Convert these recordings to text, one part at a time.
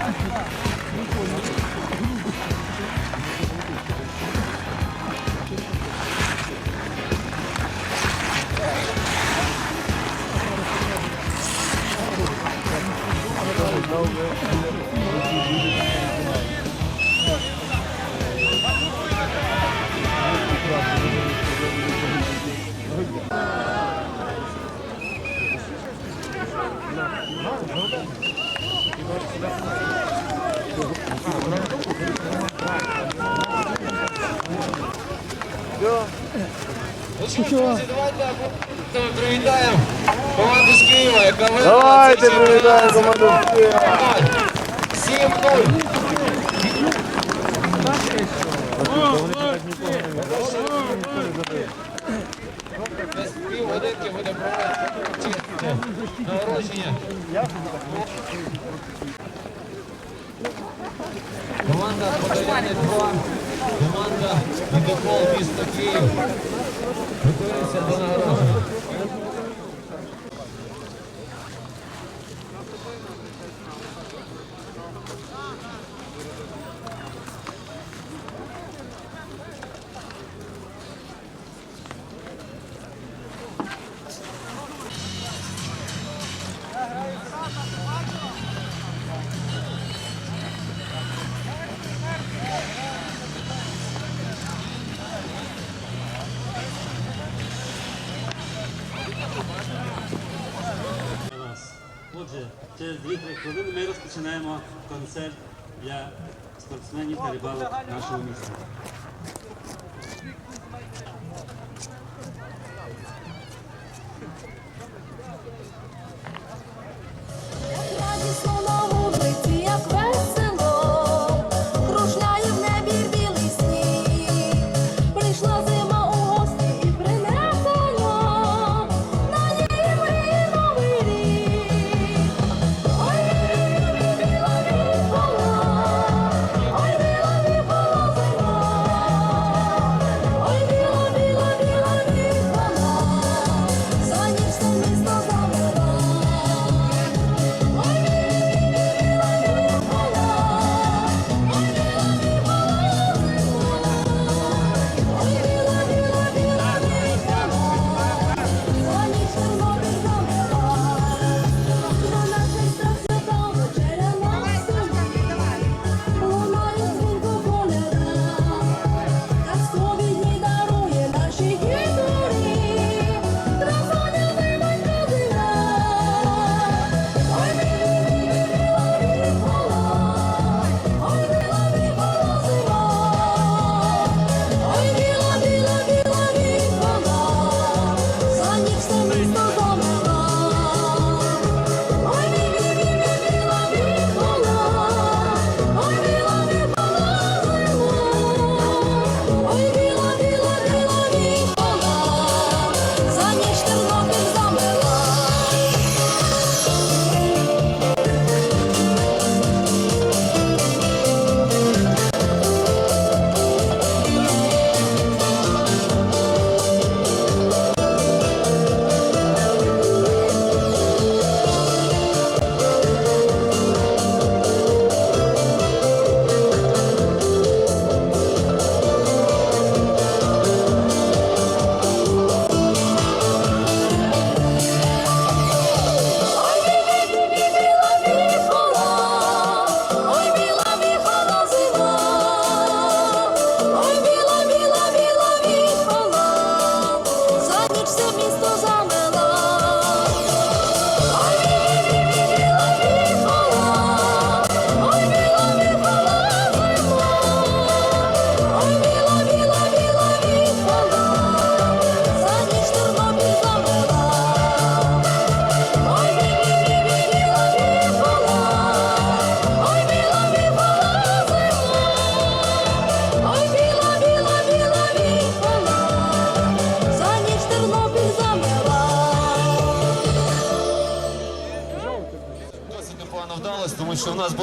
나오고 Привітаємо команду з Києва, яка виграла Давайте цей чемпіонат. привітаємо команду з Києва. 7-0. Десь Півгодинки буде проводити нагородження. Команда Подоляни 2, команда Ідепол місто Київ. Готується до нагородження. 2-3 хвилини ми розпочинаємо концерт для спортсменів та рибалок нашого міста.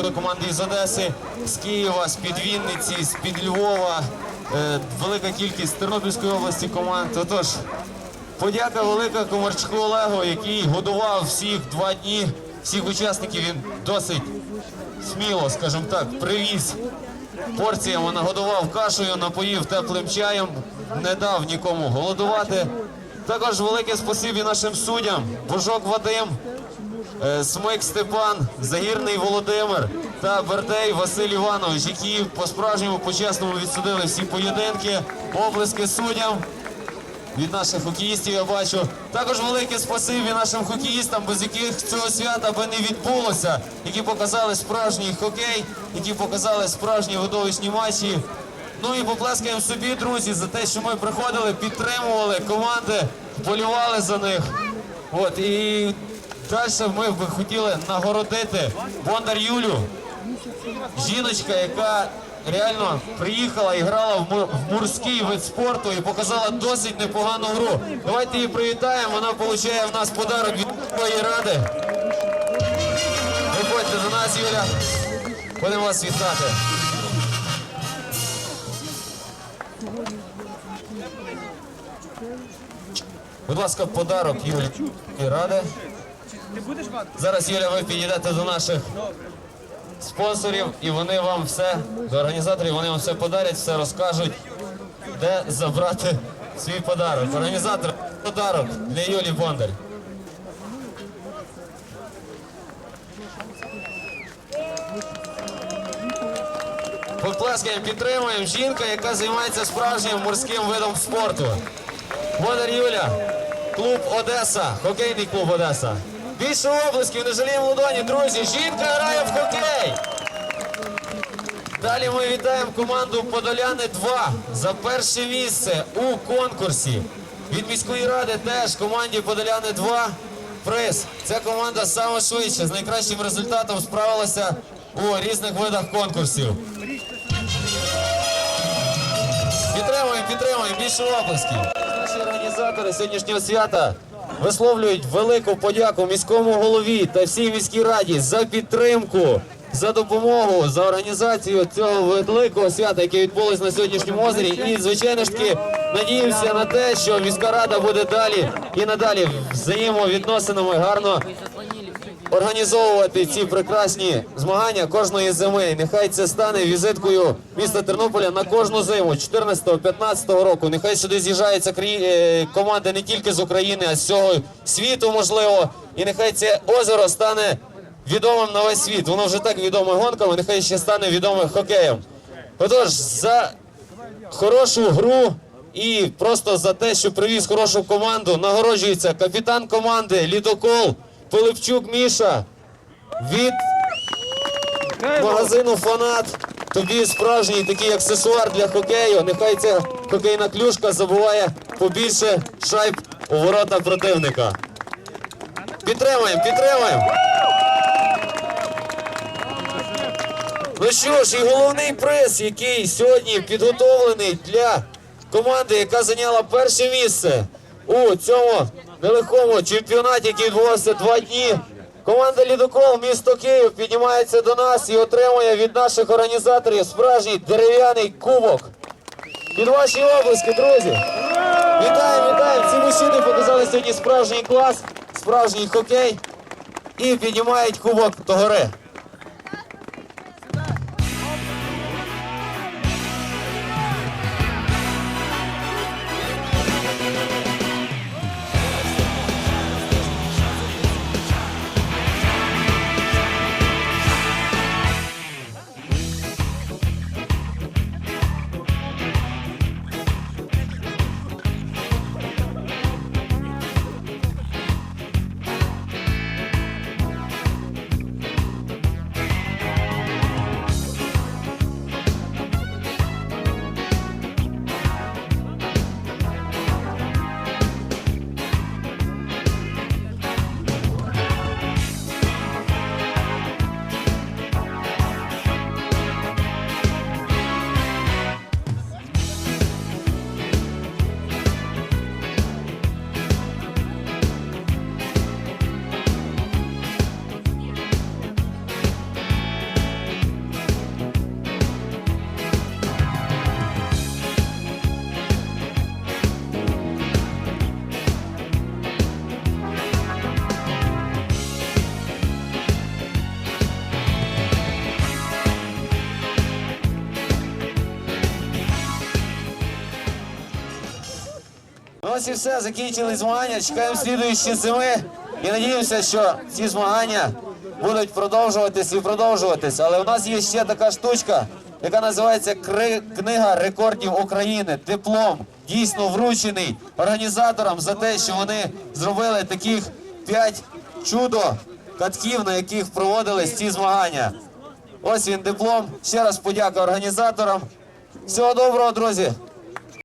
Прибули команди із Одеси, з Києва, з під Вінниці, з під Львова. Е, велика кількість Тернопільської області команд. Отож, подяка велика Комарчуку Олегу, який годував всіх два дні, всіх учасників. Він досить сміло, скажімо так, привіз порціями, нагодував кашею, напоїв теплим чаєм, не дав нікому голодувати. Також велике спасибі нашим суддям, Божок Вадим, Смик Степан, Загірний Володимир та Бердей Василь Іванович, які по-справжньому по-чесному відсудили всі поєдинки, оплески суддям від наших хокеїстів я бачу. Також велике спасибі нашим хокеїстам, без яких цього свята би не відбулося, які показали справжній хокей, які показали справжні видовищні матчі. Ну і поплескаємо собі, друзі, за те, що ми приходили, підтримували команди, вболівали за них. От і далі ми б хотіли нагородити Бондар Юлю, жіночка, яка реально приїхала і грала в, му- в морський вид спорту і показала досить непогану гру. Давайте її привітаємо. Вона отримує в нас подарок від твоєї ради. Виходьте до нас, Юля. Будемо вас вітати. Будь ласка, подарок Юлі ради. Зараз Юля, ви підійдете до наших спонсорів, і вони вам все, до організаторів, вони вам все подарять, все розкажуть, де забрати свій подарок. Організатор подарок для Юлі Бондар. Поплескаємо, підтримуємо жінка, яка займається справжнім морським видом спорту. Бондар Юля, клуб Одеса, хокейний клуб Одеса. Більше облисків, не жаліємо ладоні, друзі. Жінка грає в хокей. Далі ми вітаємо команду Подоляни 2 за перше місце у конкурсі. Від міської ради теж команді Подоляни 2 приз. Ця команда саме швидше з найкращим результатом справилася у різних видах конкурсів. Підтримуємо, підтримуємо, більше оплесків. Наші організатори сьогоднішнього свята висловлюють велику подяку міському голові та всій міській раді за підтримку, за допомогу, за організацію цього великого свята, яке відбулось на сьогоднішньому озері. І, звичайно ж таки, надіємося на те, що міська рада буде далі і надалі взаємовідносинами гарно організовувати ці прекрасні змагання кожної зими. І Нехай це стане візиткою міста Тернополя на кожну зиму 14-15 року. Нехай сюди з'їжджаються е, команди не тільки з України, а з всього світу, можливо. І нехай це озеро стане відомим на весь світ. Воно вже так відоме гонками, нехай ще стане відомим хокеєм. Отож, за хорошу гру і просто за те, що привіз хорошу команду, нагороджується капітан команди Лідокол Пилипчук Міша від магазину Фанат. Тобі справжній такий аксесуар для хокею. Нехай ця хокейна клюшка забуває побільше шайб у ворота противника. Підтримаємо, підтримаємо. Ну що ж, і головний приз, який сьогодні підготовлений для команди, яка зайняла перше місце у цьому нелегкому чемпіонаті, який відбувався два дні. Команда Лідокол місто Київ піднімається до нас і отримує від наших організаторів справжній дерев'яний кубок. Під ваші облиски, друзі! Вітаємо, вітаємо! Ці мужчини показали сьогодні справжній клас, справжній хокей і піднімають кубок до гори. Ось і все, закінчили змагання. Чекаємо слідуючі зими і надіємося, що ці змагання будуть продовжуватись і продовжуватись. Але у нас є ще така штучка, яка називається «Кри- Книга рекордів України. Диплом дійсно вручений організаторам за те, що вони зробили таких п'ять чудо катків, на яких проводились ці змагання. Ось він диплом. Ще раз подяка організаторам. Всього доброго, друзі!